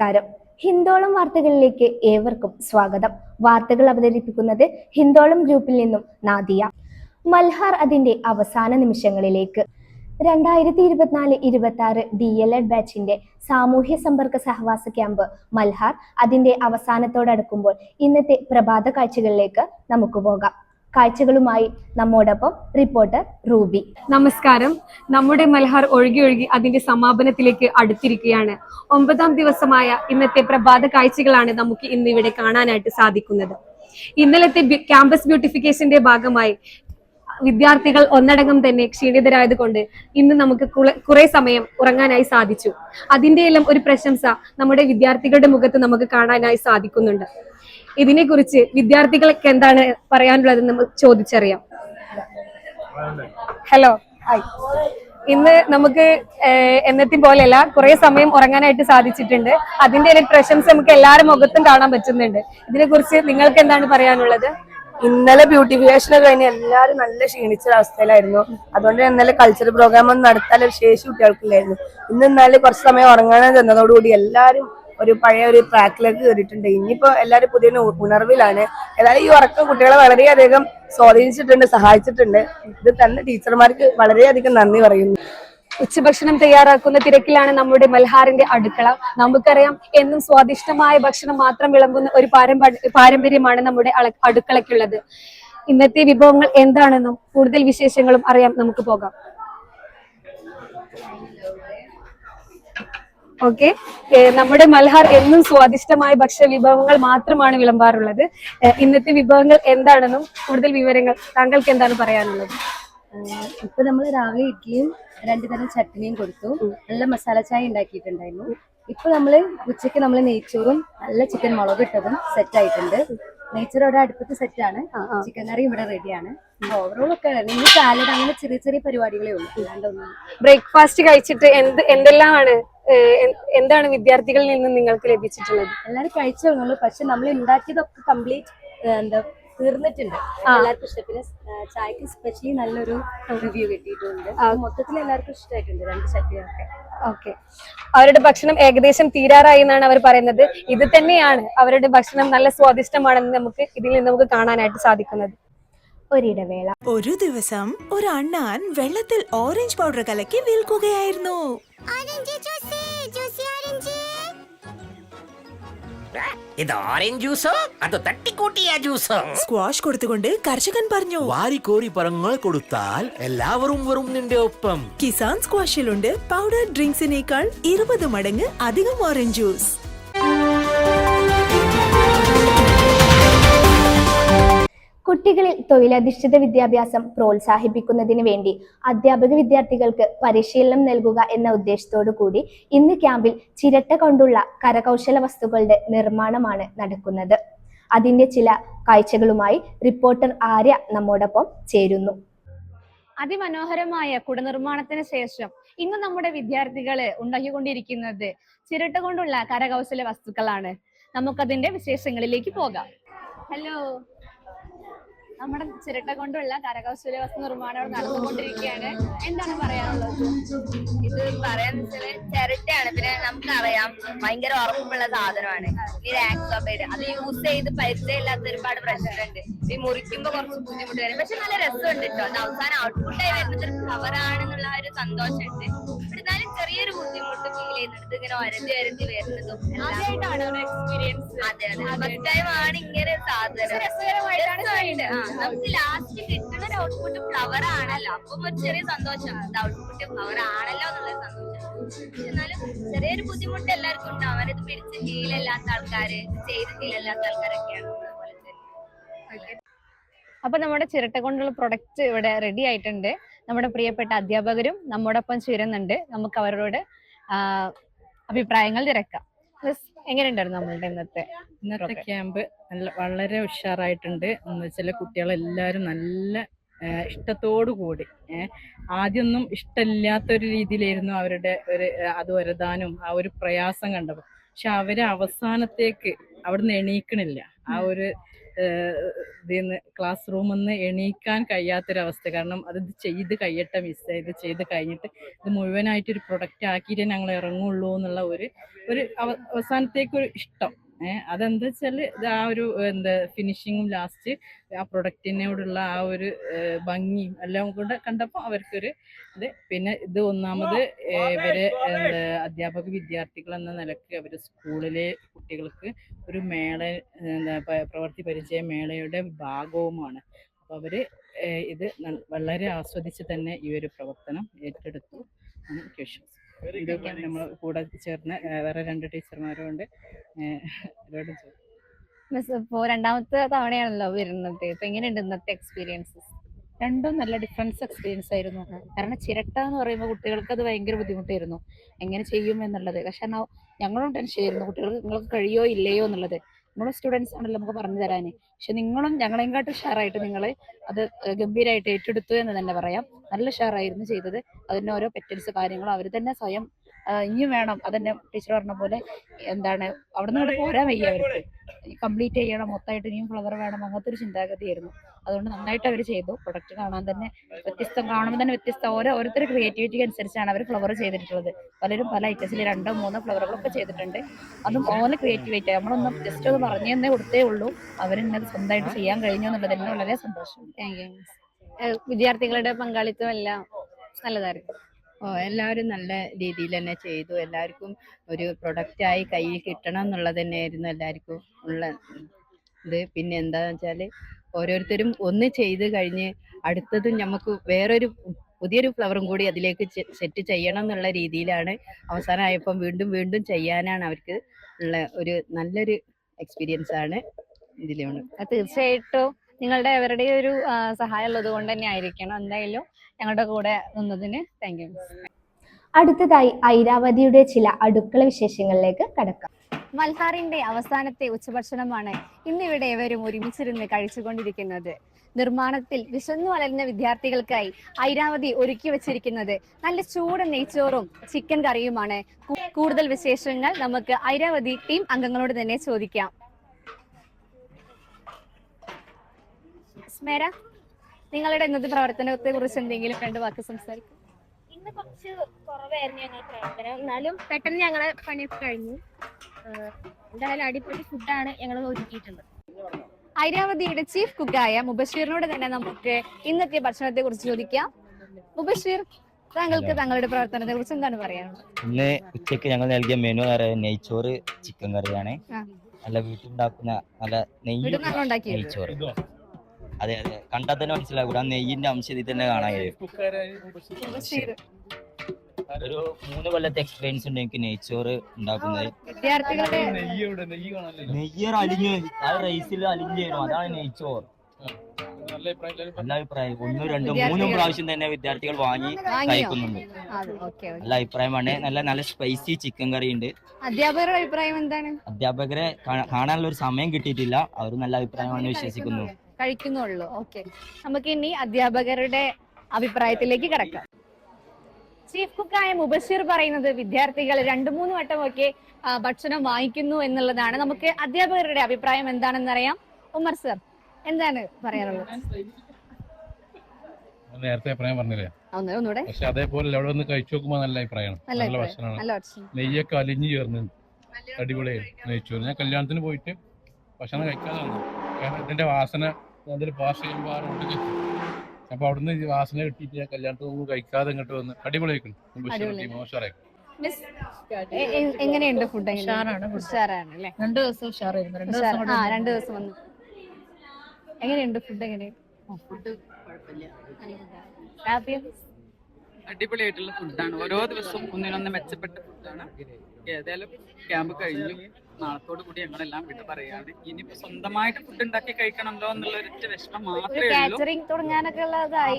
നമസ്കാരം. ഹിന്ദോളം വാർത്തകളിലേക്ക് ഏവർക്കും സ്വാഗതം. വാർത്തകൾ അവതരിപ്പിക്കുന്നത് ഹിന്ദോളം ഗ്രൂപ്പിൽ നിന്നും നാദിയ. മൽഹാർ അതിന്റെ അവസാന നിമിഷങ്ങളിലേക്ക്. രണ്ടായിരത്തി ഇരുപത്തിനാല് ഇരുപത്തി ആറ് ഡി എൽ എഡ് ബാച്ചിന്റെ സാമൂഹ്യ സമ്പർക്ക സഹവാസ ക്യാമ്പ് മൽഹാർ അതിന്റെ അവസാനത്തോടടുക്കുമ്പോൾ ഇന്നത്തെ പ്രഭാത കാഴ്ചകളിലേക്ക് നമുക്ക് പോകാം. കാഴ്ചകളുമായി നമ്മോടൊപ്പം റിപ്പോർട്ടർ റൂബി. നമസ്കാരം. നമ്മുടെ മൽഹാർ ഒഴുകി ഒഴുകി അതിന്റെ സമാപനത്തിലേക്ക് അടുത്തിരിക്കുകയാണ്. ഒമ്പതാം ദിവസമായ ഇന്നത്തെ പ്രഭാത കാഴ്ചകളാണ് നമുക്ക് ഇന്ന് ഇവിടെ കാണാനായിട്ട് സാധിക്കുന്നത്. ഇന്നലത്തെ ക്യാമ്പസ് ബ്യൂട്ടിഫിക്കേഷന്റെ ഭാഗമായി വിദ്യാർത്ഥികൾ ഒന്നടങ്കം തന്നെ ക്ഷീണിതരായത് കൊണ്ട് ഇന്ന് നമുക്ക് കുറെ സമയം ഉറങ്ങാനായി സാധിച്ചു. അതിന്റെ എല്ലാം ഒരു പ്രശംസ നമ്മുടെ വിദ്യാർത്ഥികളുടെ മുഖത്ത് നമുക്ക് കാണാനായി സാധിക്കുന്നുണ്ട്. ഇതിനെക്കുറിച്ച് വിദ്യാർത്ഥികൾക്ക് എന്താണ് പറയാനുള്ളത് നമുക്ക് ചോദിച്ചറിയാം. Hello hi. ഇന്ന് നമുക്ക് ഏഹ്, എന്നത്തെ പോലെയല്ല കുറെ സമയം ഉറങ്ങാനായിട്ട് സാധിച്ചിട്ടുണ്ട്. അതിന്റെ ഒരു പ്രശംസ നമുക്ക് എല്ലാവരും മുഖത്തും കാണാൻ പറ്റുന്നുണ്ട്. ഇതിനെക്കുറിച്ച് നിങ്ങൾക്ക് എന്താണ് പറയാനുള്ളത്? ഇന്നലെ ബ്യൂട്ടിഫിക്കേഷൻ കഴിഞ്ഞ് എല്ലാവരും നല്ല ക്ഷീണിച്ച അവസ്ഥയിലായിരുന്നു. അതുകൊണ്ട് ഇന്നലെ കൾച്ചർ പ്രോഗ്രാം ഒന്നും നടത്താൻ ശേഷി കുട്ടികൾക്കില്ലായിരുന്നു. ഇന്ന് ഇന്നാലും കുറച്ച് സമയം ഉറങ്ങാൻ തന്നതോടുകൂടി എല്ലാവരും ഒരു പഴയ ഒരു ട്രാക്കിലേക്ക് കയറിയിട്ടുണ്ട് ഇനിയിപ്പോ എല്ലാവരും പുതിയ ഉണർവിലാണ്. ഏതായാലും ഈ ഉറക്കം കുട്ടികളെ വളരെയധികം സ്വാധീനിച്ചിട്ടുണ്ട് സഹായിച്ചിട്ടുണ്ട്. ഇത് തന്നെ ടീച്ചർമാർക്ക് വളരെയധികം നന്ദി പറയുന്നു. ഉച്ചഭക്ഷണം തയ്യാറാക്കുന്ന തിരക്കിലാണ് നമ്മുടെ മൽഹാറിന്റെ അടുക്കള. നമുക്കറിയാം എന്നും സ്വാദിഷ്ടമായ ഭക്ഷണം മാത്രം വിളമ്പുന്ന ഒരു പാരമ്പ- പാരമ്പര്യമാണ് നമ്മുടെ അടുക്കളയ്ക്കുള്ളത്. ഇന്നത്തെ വിഭവങ്ങൾ എന്താണെന്നും കൂടുതൽ വിശേഷങ്ങളും അറിയാം. നമുക്ക് പോകാം. ഓക്കെ? നമ്മുടെ മൽഹാർ എന്നും സ്വാദിഷ്ടമായ ഭക്ഷ്യ വിഭവങ്ങൾ മാത്രമാണ് വിളമ്പാറുള്ളത്. ഇന്നത്തെ വിഭവങ്ങൾ എന്താണെന്നും കൂടുതൽ വിവരങ്ങൾ താങ്കൾക്ക് എന്താണ് പറയാനുള്ളത്? ഇപ്പൊ നമ്മൾ രാവിലെ ഇഡ്ഡലിയും രണ്ടു തരം ചട്നിയും കൊടുത്തു. നല്ല മസാല ചായ ഉണ്ടാക്കിയിട്ടുണ്ടായിരുന്നു. ഇപ്പൊ നമ്മൾ ഉച്ചയ്ക്ക് നമ്മൾ നെയ്ച്ചോറും നല്ല ചിക്കൻ മുളക് ഇട്ടതും സെറ്റ് ആയിട്ടുണ്ട്. നെയ്ച്ചോറ് അവിടെ അടുപ്പത്ത് സെറ്റ് ആണ്. ചിക്കൻ കറി ഇവിടെ റെഡിയാണ് ഓവറോൾ ഒക്കെ സാലഡ് അങ്ങനെ ചെറിയ ചെറിയ പരിപാടികളേ ഉള്ളൂ. ബ്രേക്ക്ഫാസ്റ്റ് കഴിച്ചിട്ട് എന്ത് എന്തെല്ലാമാണ്? എന്താണ് വിദ്യാർത്ഥികളിൽ നിന്ന് നിങ്ങൾക്ക് ലഭിച്ചിട്ടുള്ളത്? എല്ലാരും കഴിച്ചു പക്ഷെ നമ്മൾ ഉണ്ടാക്കിയതൊക്കെ കംപ്ലീറ്റ് എന്താ തീർന്നിട്ടുണ്ട്. എല്ലാവർക്കും ഇഷ്ടം. പിന്നെ ചായക്ക് സ്പെഷ്യലി നല്ലൊരു റിവ്യൂ കിട്ടിയിട്ടുണ്ട്. മൊത്തത്തിൽ എല്ലാവർക്കും ഇഷ്ടമായിട്ടുണ്ട് രണ്ട് ചട്ടിയൊക്കെ ഓക്കെ. അവരുടെ ഭക്ഷണം ഏകദേശം തീരാറായി എന്നാണ് അവർ പറയുന്നത്. ഇത് തന്നെയാണ് അവരുടെ ഭക്ഷണം നല്ല സ്വാദിഷ്ടമാണെന്ന് നമുക്ക് ഇതിൽ നിന്ന് നമുക്ക് കാണാനായിട്ട് സാധിക്കുന്നത്. ഒരിടവേള. ഒരു ദിവസം ഒരു അണ്ണാൻ വെള്ളത്തിൽ ഓറഞ്ച് പൗഡർ കലക്കി വിൽക്കുകയായിരുന്നു. ഇത് ഓറഞ്ച് ജ്യൂസോ അതോ തട്ടിക്കൂട്ടിയ ജ്യൂസോ സ്ക്വാഷ് കൊടുത്തുകൊണ്ട് കർഷകൻ പറഞ്ഞു. വാരിക്കോരി പഴങ്ങൾ കൊടുത്താൽ എല്ലാവരും വരും നിന്റെ ഒപ്പം. കിസാൻ സ്ക്വാഷിലുണ്ട് പൗഡർ ഡ്രിങ്ക്സിനേക്കാൾ ഇരുപത് മടങ്ങ് അധികം ഓറഞ്ച് ജ്യൂസ് കുട്ടികളിൽ തൊഴിലധിഷ്ഠിത വിദ്യാഭ്യാസം പ്രോത്സാഹിപ്പിക്കുന്നതിന് വേണ്ടി അധ്യാപക വിദ്യാർത്ഥികൾക്ക് പരിശീലനം നൽകുക എന്ന ഉദ്ദേശത്തോടു കൂടി ഇന്ന് ക്യാമ്പിൽ ചിരട്ട കൊണ്ടുള്ള കരകൗശല വസ്തുക്കളുടെ നിർമ്മാണമാണ് നടക്കുന്നത്. അതിന്റെ ചില കാഴ്ചകളുമായി റിപ്പോർട്ടർ ആര്യ നമ്മോടൊപ്പം ചേരുന്നു. അതിമനോഹരമായ കുടനിർമ്മാണത്തിന് ശേഷം ഇന്ന് നമ്മുടെ വിദ്യാർത്ഥികൾ ഉണ്ടാക്കിക്കൊണ്ടിരിക്കുന്നത് ചിരട്ട കൊണ്ടുള്ള കരകൗശല വസ്തുക്കളാണ്. നമുക്കതിന്റെ വിശേഷങ്ങളിലേക്ക് പോകാം. ഹലോ. നമ്മുടെ ചിരട്ട കൊണ്ടുള്ള കരകൗശല വസ്തു നിർമ്മാണം ഇവിടെ നടന്നുകൊണ്ടിരിക്കുകയാണ്. എന്താണ് പറയാനുള്ളത്? ഇത് പറയാന്ന് വെച്ചാൽ ചിരട്ടയാണ്. പിന്നെ നമുക്കറിയാം ഭയങ്കര ഉറപ്പുള്ള സാധനമാണ്. ഈ ആക്സോബൈഡ് അത് യൂസ് ചെയ്ത് പരിചയമില്ലാത്ത ഒരുപാട് പ്രശ്നമുണ്ട് ഈ മുറിക്കുമ്പോ കുറച്ച് ബുദ്ധിമുട്ട് വരും. പക്ഷെ നല്ല രസമുണ്ട് കേട്ടോ അത് അവസാനം ഔട്ട്പുട്ടായി വരുന്നത് ഒരു ഫ്ലവർ ആണെന്നുള്ള ഒരു സന്തോഷമുണ്ട്. എന്നാലും ചെറിയൊരു ബുദ്ധിമുട്ട് ഫീൽ ചെയ്യുന്നുണ്ട്. ഇങ്ങനെ ഒരതി ഒരതി വരുന്നതും ആദ്യമായിട്ടാണ് എക്സ്പീരിയൻസ് അതെ അതെ. ഫസ്റ്റ് ടൈം ആണ് ഇങ്ങനെ സാധനം. ആ, നമുക്ക് ലാസ്റ്റ് കിട്ടുന്ന ഒരു ഔട്ട്പുട്ട് ഫ്ലവർ ആണല്ലോ. അപ്പം ഒരു ചെറിയ സന്തോഷം. ഔട്ട്പുട്ട് ഫ്ലവർ ആണല്ലോ എന്നുള്ള സന്തോഷം. എന്നാലും ചെറിയൊരു ബുദ്ധിമുട്ട് എല്ലാവർക്കും ഉണ്ടാവും അവരത് പിടിച്ച് ശീലമില്ലാത്ത ആൾക്കാര് ചെയ്ത് ശീലമില്ലാത്ത ആൾക്കാരൊക്കെയാണ് അതുപോലെ തന്നെ. അപ്പൊ നമ്മുടെ ചിരട്ട കൊണ്ടുള്ള പ്രൊഡക്റ്റ് ഇവിടെ റെഡി ആയിട്ടുണ്ട്. നമ്മുടെ പ്രിയപ്പെട്ട അധ്യാപകരും നമ്മോടൊപ്പം ചേരുന്നുണ്ട്. നമുക്ക് അവരോട് അഭിപ്രായങ്ങൾ തിരക്കാം. എങ്ങനെയുണ്ടായിരുന്നു നമ്മളുടെ ഇന്നത്തെ ഇന്നത്തെ ക്യാമ്പ് നല്ല വളരെ ഉഷാറായിട്ടുണ്ട്. എന്ന് വെച്ചാൽ കുട്ടികളെല്ലാവരും നല്ല ഇഷ്ടത്തോടു കൂടി. ഏഹ്, ആദ്യമൊന്നും ഇഷ്ടമില്ലാത്തൊരു രീതിയിലായിരുന്നു അവരുടെ ഒരു അത് വരതാനും ആ ഒരു പ്രയാസം കണ്ടപ്പോൾ. പക്ഷെ അവർ അവസാനത്തേക്ക് അവിടുന്ന് എണീക്കണില്ല. ആ ഒരു ഇതിന്ന് ക്ലാസ് റൂമിൽ നിന്ന് എണീക്കാൻ കഴിയാത്തൊരവസ്ഥ. കാരണം അത് ചെയ്ത് കഴിയട്ടെ മിസ് ഇത് ചെയ്ത് കഴിഞ്ഞിട്ട് ഇത് മുഴുവനായിട്ട് ഒരു പ്രൊഡക്റ്റ് ആക്കിയിട്ടേ ഞങ്ങൾ ഇറങ്ങുള്ളൂ എന്നുള്ള ഒരു ഒരു അവസാനത്തേക്കൊരു ഇഷ്ടം. അതെന്താ വെച്ചാൽ ഇത് ആ ഒരു എന്താ ഫിനിഷിങ്ങും ലാസ്റ്റ് ആ പ്രൊഡക്റ്റിനോടുള്ള ആ ഒരു ഭംഗിയും എല്ലാം കൂടെ കണ്ടപ്പോൾ അവർക്കൊരു ഇത് പിന്നെ ഇത് ഒന്നാമത് ഇവരെ എന്താ അധ്യാപക വിദ്യാർത്ഥികൾ എന്ന നിലയ്ക്ക് അവർ സ്കൂളിലെ കുട്ടികൾക്ക് ഒരു മേള എന്താ പ്രവൃത്തി പരിചയ മേളയുടെ ഭാഗവുമാണ്. അപ്പോൾ അവർ ഇത് വളരെ ആസ്വദിച്ച് തന്നെ ഈ ഒരു പ്രവർത്തനം ഏറ്റെടുത്തു എന്ന് എനിക്ക് ഇത് നമ്മൾ കൂടെ ചേർന്ന് വേറെ രണ്ട് ടീച്ചർമാരും ഉണ്ട് അവരോടും മിസ് ഇപ്പോ രണ്ടാമത്തെ തവണയാണല്ലോ വരുന്നത്. ഇപ്പൊ എങ്ങനെയുണ്ട് ഇന്നത്തെ എക്സ്പീരിയൻസസ് രണ്ടും നല്ല ഡിഫറൻസ് എക്സ്പീരിയൻസ് ആയിരുന്നു. കാരണം ചിരട്ട എന്ന് പറയുമ്പോൾ കുട്ടികൾക്ക് അത് ഭയങ്കര ബുദ്ധിമുട്ടായിരുന്നു. എങ്ങനെ ചെയ്യും എന്നുള്ളത്. പക്ഷെ ഞങ്ങളും ടെൻഷൻ ആയിരുന്നു. കുട്ടികൾക്ക് നിങ്ങൾക്ക് കഴിയോ ഇല്ലയോ എന്നുള്ളത്. നിങ്ങളും സ്റ്റുഡൻസ് ആണല്ലോ നമുക്ക് പറഞ്ഞു തരാന്. പക്ഷെ നിങ്ങളും ഞങ്ങളെങ്കാട്ടും ഷെയറായിട്ട് നിങ്ങൾ അത് ഗംഭീരമായിട്ട് ഏറ്റെടുത്തു എന്ന് തന്നെ പറയാം. നല്ല ഉഷാറായിരുന്നു ചെയ്തത്. അതിന് ഓരോ പെറ്റൻസ് കാര്യങ്ങളും അവർ തന്നെ സ്വയം ആ, ഇനിയും വേണം. അതന്നെ ടീച്ചർ പറഞ്ഞ പോലെ എന്താണ് അവിടെ നിന്ന് പോരാൻ വയ്യ അവർക്ക്. കംപ്ലീറ്റ് ചെയ്യണം മൊത്തമായിട്ട് ഇനിയും ഫ്ലവർ വേണം അങ്ങനത്തെ ഒരു ചിന്താഗതിയായിരുന്നു. അതുകൊണ്ട് നന്നായിട്ട് അവർ ചെയ്തു. പ്രൊഡക്റ്റ് കാണാൻ തന്നെ വ്യത്യസ്തം കാണുമ്പോൾ തന്നെ വ്യത്യസ്ത. ഓരോ ഓരോരുത്തരുടെ ക്രിയേറ്റിവിറ്റിക്ക് അനുസരിച്ചാണ് അവർ ഫ്ലവർ ചെയ്തിട്ടുള്ളത്. പലരും പല ഐറ്റംസിൽ രണ്ടോ മൂന്നോ ഫ്ലവറുകളൊക്കെ ചെയ്തിട്ടുണ്ട്. അതും ഓരോ ക്രിയേറ്റിവിറ്റി നമ്മളൊന്നും ജസ്റ്റ് ഒന്ന് പറഞ്ഞു തന്നെ കൊടുത്തേ ഉള്ളൂ. അവരെന്നത് സ്വന്തമായിട്ട് ചെയ്യാൻ കഴിഞ്ഞു എന്നുള്ളത് തന്നെ വളരെ സന്തോഷം. വിദ്യാർത്ഥികളുടെ പങ്കാളിത്തം എല്ലാം നല്ലതായിരുന്നു. എല്ലാവരും നല്ല രീതിയിൽ തന്നെ ചെയ്തു. എല്ലാവർക്കും ഒരു പ്രൊഡക്റ്റായി കയ്യിൽ കിട്ടണം എന്നുള്ളത് തന്നെയായിരുന്നു എല്ലാവർക്കും ഉള്ള ഇത്. പിന്നെ എന്താന്ന് വെച്ചാൽ ഓരോരുത്തരും ഒന്ന് ചെയ്ത് കഴിഞ്ഞ് അടുത്തത് നമുക്ക് വേറൊരു പുതിയൊരു ഫ്ലവറും കൂടി അതിലേക്ക് സെറ്റ് ചെയ്യണം എന്നുള്ള രീതിയിലാണ് അവസാനമായപ്പം വീണ്ടും വീണ്ടും ചെയ്യാനാണ് അവർക്ക് ഉള്ള ഒരു നല്ലൊരു എക്സ്പീരിയൻസ് ആണ് ഇതിലുണ്ട് തീർച്ചയായിട്ടും നിങ്ങളുടെ അവരുടെ ഒരു സഹായം ഉള്ളത് കൊണ്ട് തന്നെ ആയിരിക്കണം. എന്തായാലും ഞങ്ങളുടെ കൂടെ നിന്നതിന് താങ്ക് യു അടുത്തതായി ഐരാവതിയുടെ ചില അടുക്കള വിശേഷങ്ങളിലേക്ക് കടക്കാം. മൽഹാറിന്റെ അവസാനത്തെ ഉച്ചഭക്ഷണമാണ് ഇന്നിവിടെ ഇവരും ഒരുമിച്ചിരുന്ന് കഴിച്ചുകൊണ്ടിരിക്കുന്നത്. നിർമ്മാണത്തിൽ വിശന്നു വളരുന്ന വിദ്യാർത്ഥികൾക്കായി ഐരാവതി ഒരുക്കി വെച്ചിരിക്കുന്നത് നല്ല ചൂട് നെയ്ച്ചോറും ചിക്കൻ കറിയുമാണ്. കൂടുതൽ വിശേഷങ്ങൾ നമുക്ക് ഐരാവതി ടീം അംഗങ്ങളോട് തന്നെ ചോദിക്കാം. സ്മേര നിങ്ങളുടെ ഇന്നത്തെ പ്രവർത്തനത്തെ കുറിച്ച് എന്തെങ്കിലും രണ്ട് വാക്ക് സംസാരിക്കും. ഇന്ന് കുറച്ച് കുറവായിരുന്നു ഞങ്ങൾ പ്രവർത്തനം. എന്നാലും പെട്ടെന്ന് ഞങ്ങളെ പണിയൊക്കെ കഴിഞ്ഞു. എന്തായാലും അടിപൊളി ഫുഡാണ് ഞങ്ങൾ ഒരുക്കിയിട്ടുള്ളത്. ഐരാവതിയുടെ ചീഫ് കുക്കായ മുബഷീറിനോട് തന്നെ നമുക്ക് ഇന്നത്തെ ഭക്ഷണത്തെ കുറിച്ച് ചോദിക്കാം. മുബഷീർ താങ്കൾക്ക് താങ്കളുടെ പ്രവർത്തനത്തെ കുറിച്ച് എന്താണ് പറയാനുള്ളത്? ഇന്ന് ഉച്ചയ്ക്ക് ഞങ്ങൾ നൽകിയ മെനു നെയ്ച്ചോറ് ചിക്കൻ കറിയാണ്. നല്ല വീട്ടിലുണ്ടാക്കുന്ന നല്ല നെയ്യ് നെയ്ച്ചോറ്. അതെ അതെ. കണ്ടാൽ തന്നെ മനസ്സിലാകൂല ആ നെയ്യിന്റെ അംശം ഇതിൽ തന്നെ കാണാൻ കഴിയും. ഒരു മൂന്ന് കൊല്ലത്തെ എക്സ്പീരിയൻസ് ഉണ്ട് എനിക്ക് നെയ്ച്ചോറ് ഉണ്ടാക്കുന്നത്. വിദ്യാർത്ഥികളുടെ നെയ്യർ അലിഞ്ഞു ആ റൈസിൽ അലിഞ്ഞു വരും. അതാണ് നെയ്ച്ചോർ നല്ല അഭിപ്രായം ഒന്നും രണ്ടും മൂന്നും പ്രാവശ്യം തന്നെ വിദ്യാർത്ഥികൾ വാങ്ങി കഴിക്കുന്നുണ്ട്. നല്ല അഭിപ്രായമാണ് നല്ല നല്ല സ്പൈസി ചിക്കൻ കറി ഉണ്ട്. അധ്യാപകരുടെ അഭിപ്രായം എന്താണ്? അധ്യാപകരെ കാണാ- കാണാനുള്ള ഒരു സമയം കിട്ടിയിട്ടില്ല. അവർ നല്ല അഭിപ്രായമാണ് വിശ്വസിക്കുന്നു. കഴിക്കുന്നുള്ളൂ. ഓക്കെ നമുക്ക് ഇനി അധ്യാപകരുടെ അഭിപ്രായത്തിലേക്ക് കിടക്കാം. ചീഫ് കുക്കായ മുബഷീർ പറയുന്നത് വിദ്യാർത്ഥികൾ രണ്ടു മൂന്ന് വട്ടമൊക്കെ ഒക്കെ ഭക്ഷണം വാങ്ങിക്കുന്നു എന്നുള്ളതാണ്. നമുക്ക് അധ്യാപകരുടെ അഭിപ്രായം എന്താണെന്ന് അറിയാം ഉമർ സർ എന്താണ് പറയാനുള്ളത്? നേരത്തെ അഭിപ്രായം പറഞ്ഞില്ലേ? ഒന്ന് പക്ഷെ അതേപോലെ അവിടെ വന്ന് കഴിച്ചു നോക്കുമ്പോ നല്ല അഭിപ്രായമാണ്. നല്ല ഭക്ഷണമാണ്. നെയ്യൊക്കെ അലിഞ്ഞു ചേർന്ന് അടിപൊളിയായി നെയ്ച്ചോറ്. ഞാൻ കല്യാണത്തിന് പോയിട്ട് ഭക്ഷണം കഴിക്കാതെ ഇതിന്റെ വാസന അതിൽ ആ റോഡിൽ അപ്പൊ അവിടുന്ന് ഈ വാസന കിട്ടിയിട്ട് ഞാൻ കല്യാണത്തിന് ഒന്നും കഴിക്കാതെ ഇങ്ങോട്ട് വന്ന് അടിപൊളിയായിരിക്കും മോശമായിരിക്കും എങ്ങനെയുണ്ട് ഫുഡ് ഉഷാറാണ്. ഉഷാറാണ് അല്ലേ? രണ്ട് ദിവസം ഉഷാറായിരുന്നു. രണ്ടു. ദിവസം ആ രണ്ടു ദിവസം വന്നു. എങ്ങനെയുണ്ട് ഫുഡ് എങ്ങനെ? ഫുഡ് അടിപൊളിയായിട്ടുള്ള ഫുഡാണ് ഓരോ ദിവസവും ഒന്നിനൊന്ന് മെച്ചപ്പെട്ട ഫുഡാണ് ഏതായാലും ക്യാമ്പ് കഴിഞ്ഞു. നാളത്തോടു കൂടി ഞങ്ങളെല്ലാം വിട പറയാണ് ഇനിയിപ്പോ സ്വന്തമായിട്ട് ഫുഡ് ഉണ്ടാക്കി കഴിക്കണമല്ലോ എന്നുള്ള ഒരു വിഷമം മാത്രമേ ഉള്ളൂ. കാറ്ററിംഗ് തുടങ്ങാനൊക്കെ ഉള്ളതായി.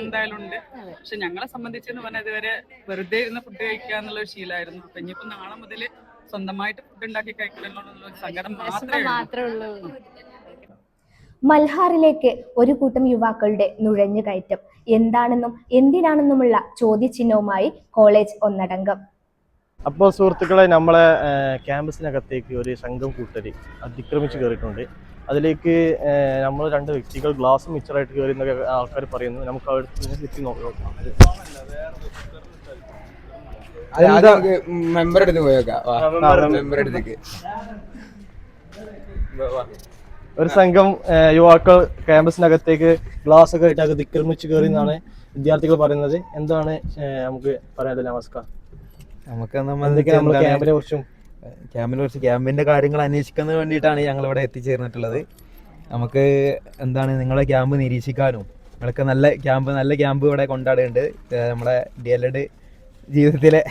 എന്തായാലും ഉണ്ട്. പക്ഷെ ഞങ്ങളെ സംബന്ധിച്ചെന്ന് പറഞ്ഞാൽ ഇതുവരെ വെറുതെ ഇരുന്ന് ഫുഡ് കഴിക്കുക എന്നുള്ള ഒരു ശീലമായിരുന്നു അപ്പൊ ഇനിയിപ്പോ നാളെ മുതൽ സ്വന്തമായിട്ട് ഫുഡ് ഉണ്ടാക്കി കഴിക്കണമല്ലോ എന്നുള്ള ഒരു സങ്കടം മാത്രമേ ഉള്ളൂ. മാത്രമേ ഉള്ളൂ. മൽഹാറിലേക്ക് ഒരു കൂട്ടം യുവാക്കളുടെ നുഴഞ്ഞുകയറ്റം എന്താണെന്നും എന്തിനാണെന്നുമുള്ള ചോദ്യചിഹ്നവുമായി കോളേജ് ഒന്നടങ്കം. അപ്പോൾ സുഹൃത്തുക്കളെ നമ്മളെ ക്യാമ്പസിനകത്തേക്ക് ഒരു സംഘം കൂട്ടർ അതിക്രമിച്ച് കയറിയിട്ടുണ്ട് അതിലേക്ക് നമ്മൾ രണ്ട് വ്യക്തികൾ ഗ്ലാസ് മിച്ചറായിട്ട് കയറി എന്നൊക്കെ ആൾക്കാർ പറയുന്നു. നമുക്ക് അവിടെ എത്തി നോക്കാം. മെമ്പർ ഒരു സംഘം യുവാക്കൾ ക്യാമ്പസിനകത്തേക്ക് ഗ്ലാസ് ഒക്കെ ആയിട്ട് അകത്ത് അതിക്രമിച്ച് കയറി എന്നാണ് വിദ്യാർത്ഥികൾ പറയുന്നത്. എന്താണ് നമുക്ക് പറയാനുള്ളത്? നമസ്കാരം. നമുക്ക് ക്യാമ്പിനെ കുറിച്ചും ക്യാമ്പിനെ കുറിച്ച് ക്യാമ്പിന്റെ കാര്യങ്ങൾ അന്വേഷിക്കുന്നതിന് വേണ്ടിയിട്ടാണ് ഞങ്ങൾ ഇവിടെ എത്തിച്ചേർന്നിട്ടുള്ളത്. നമുക്ക് എന്താണ് നിങ്ങളെ ക്യാമ്പ് നിരീക്ഷിക്കാനും നിങ്ങൾക്ക് നല്ല ക്യാമ്പ് നല്ല ക്യാമ്പ് ഇവിടെ കൊണ്ടാടുന്നുണ്ട്. നമ്മുടെ ഡി എൽ എഡ് ജീവിതത്തിലെ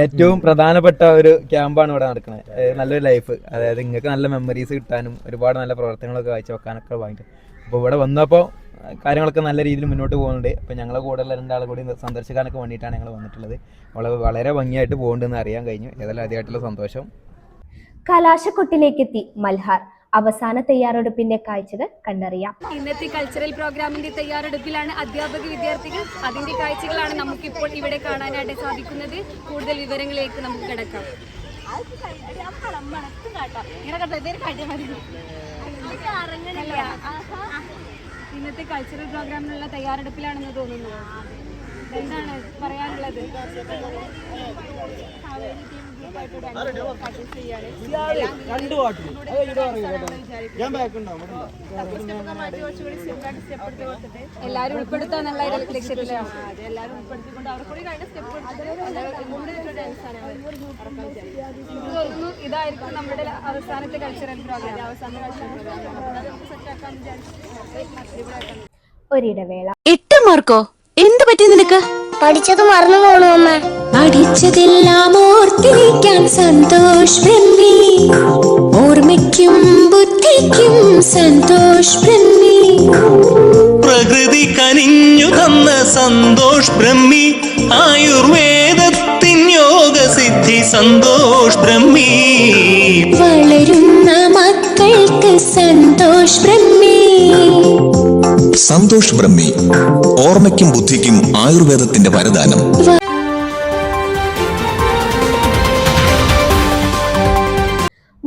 ഏറ്റവും പ്രധാനപ്പെട്ട ഒരു ക്യാമ്പാണ് ഇവിടെ നടക്കുന്നത്. നല്ലൊരു ലൈഫ്. അതായത് നിങ്ങൾക്ക് നല്ല മെമ്മറീസ് കിട്ടാനും ഒരുപാട് നല്ല പ്രവർത്തനങ്ങളൊക്കെ കാഴ്ച വെക്കാനൊക്കെ വാങ്ങിക്കും അപ്പോൾ ഇവിടെ വന്നപ്പോൾ കാര്യങ്ങളൊക്കെ നല്ല രീതിയിൽ മുന്നോട്ട് പോകുന്നുണ്ട്. അപ്പോൾ ഞങ്ങളെ കൂടെയുള്ള രണ്ടാളും കൂടി സന്ദർശിക്കാനൊക്കെ വേണ്ടിയിട്ടാണ് ഞങ്ങൾ വന്നിട്ടുള്ളത്. വളരെ വളരെ ഭംഗിയായിട്ട് പോകുന്നുണ്ടെന്ന് അറിയാൻ കഴിഞ്ഞു. ഏതായാലും ആദ്യമായിട്ടുള്ള സന്തോഷം. കലാശക്കൊട്ടിലേക്കെത്തി മൽഹാർ. അവസാന തയ്യാറെടുപ്പിന്റെ കാഴ്ചകൾ കണ്ടറിയാം. ഇന്നത്തെ കൾച്ചറൽ പ്രോഗ്രാമിന്റെ തയ്യാറെടുപ്പിലാണ് അധ്യാപക വിദ്യാർത്ഥികൾ. അതിന്റെ കാഴ്ചകളാണ് നമുക്ക് ഇപ്പോൾ ഇവിടെ കാണാനായിട്ട് സാധിക്കുന്നത്. കൂടുതൽ വിവരങ്ങളിലേക്ക് നമുക്ക് കിടക്കാം. ഇന്നത്തെ കൾച്ചറൽ പ്രോഗ്രാമിനുള്ള തയ്യാറെടുപ്പിലാണെന്ന് തോന്നുന്നു. എന്താണ് പറയാനുള്ളത്? എല്ലാരും ഉൾപ്പെടുത്താന്നുള്ള ലക്ഷ്യത്തിലാണ്. എല്ലാരും ഉൾപ്പെടുത്തിക്കൊണ്ട് അവർ കൂടി കഴിഞ്ഞ സ്റ്റെപ്പ് ഇതായിരിക്കും നമ്മുടെ അവസാനത്തെ കൾച്ചറൽ പ്രോഗ്രാം അവസാന ഒരിടവേള. എട്ട് മാർക്കോ? എന്ത് പറ്റി നിനക്ക്? പഠിച്ചത് മറന്നു പോണു അമ്മ. പഠിച്ചതെല്ലാം ഓർത്തിരിക്കാൻ സന്തോഷ് ബ്രഹ്മി ഓർമ്മയ്ക്കും ബുദ്ധിക്കും സന്തോഷ് ബ്രഹ്മി പ്രകൃതി കനിഞ്ഞു തന്ന സന്തോഷ് ബ്രഹ്മി ആയുർവേദത്തിൻ യോഗ സിദ്ധി സന്തോഷ് ബ്രഹ്മി വളരുന്ന മക്കൾക്ക് സന്തോഷ് ബ്രഹ്മി സന്തോഷ് ബ്രഹ്മി ഓർമ്മയ്ക്കും ബുദ്ധിക്കും ആയുർവേദത്തിന്റെ വരദാനം.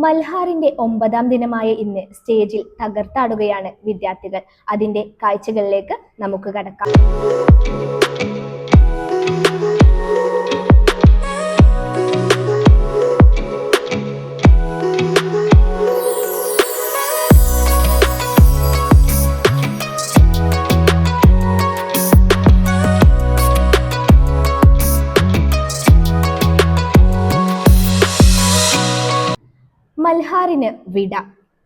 മൽഹാറിന്റെ ഒമ്പതാം ദിനമായ ഇന്ന് സ്റ്റേജിൽ തകർത്താടുകയാണ് വിദ്യാർത്ഥികൾ. അതിന്റെ കാഴ്ചകളിലേക്ക് നമുക്ക് കടക്കാം. വിട.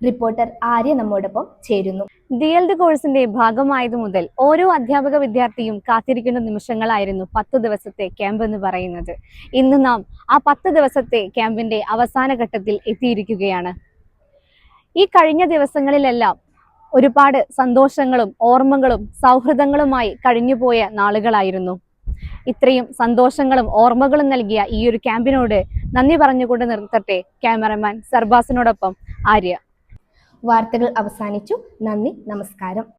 റിപ്പോർട്ടർ ആര്യ നമ്മോടൊപ്പം ചേരുന്നു. ഡി എൽ ഡി കോഴ്സിന്റെ ഭാഗമായത് മുതൽ ഓരോ അധ്യാപക വിദ്യാർത്ഥിയും കാത്തിരിക്കുന്ന നിമിഷങ്ങളായിരുന്നു പത്ത് ദിവസത്തെ ക്യാമ്പ് എന്ന് പറയുന്നത്. ഇന്ന് നാം ആ പത്ത് ദിവസത്തെ ക്യാമ്പിന്റെ അവസാന ഘട്ടത്തിൽ എത്തിയിരിക്കുകയാണ്. ഈ കഴിഞ്ഞ ദിവസങ്ങളിലെല്ലാം ഒരുപാട് സന്തോഷങ്ങളും ഓർമ്മകളും സൗഹൃദങ്ങളുമായി കഴിഞ്ഞുപോയ നാളുകളായിരുന്നു. ഇത്രയും സന്തോഷങ്ങളും ഓർമ്മകളും നൽകിയ ഈ ഒരു ക്യാമ്പിനോട് നന്ദി പറഞ്ഞുകൊണ്ട് നിർത്തട്ടെ ക്യാമറമാൻ സർബാസിനോടൊപ്പം ആര്യ. വാർത്തകൾ അവസാനിച്ചു. നന്ദി നമസ്കാരം.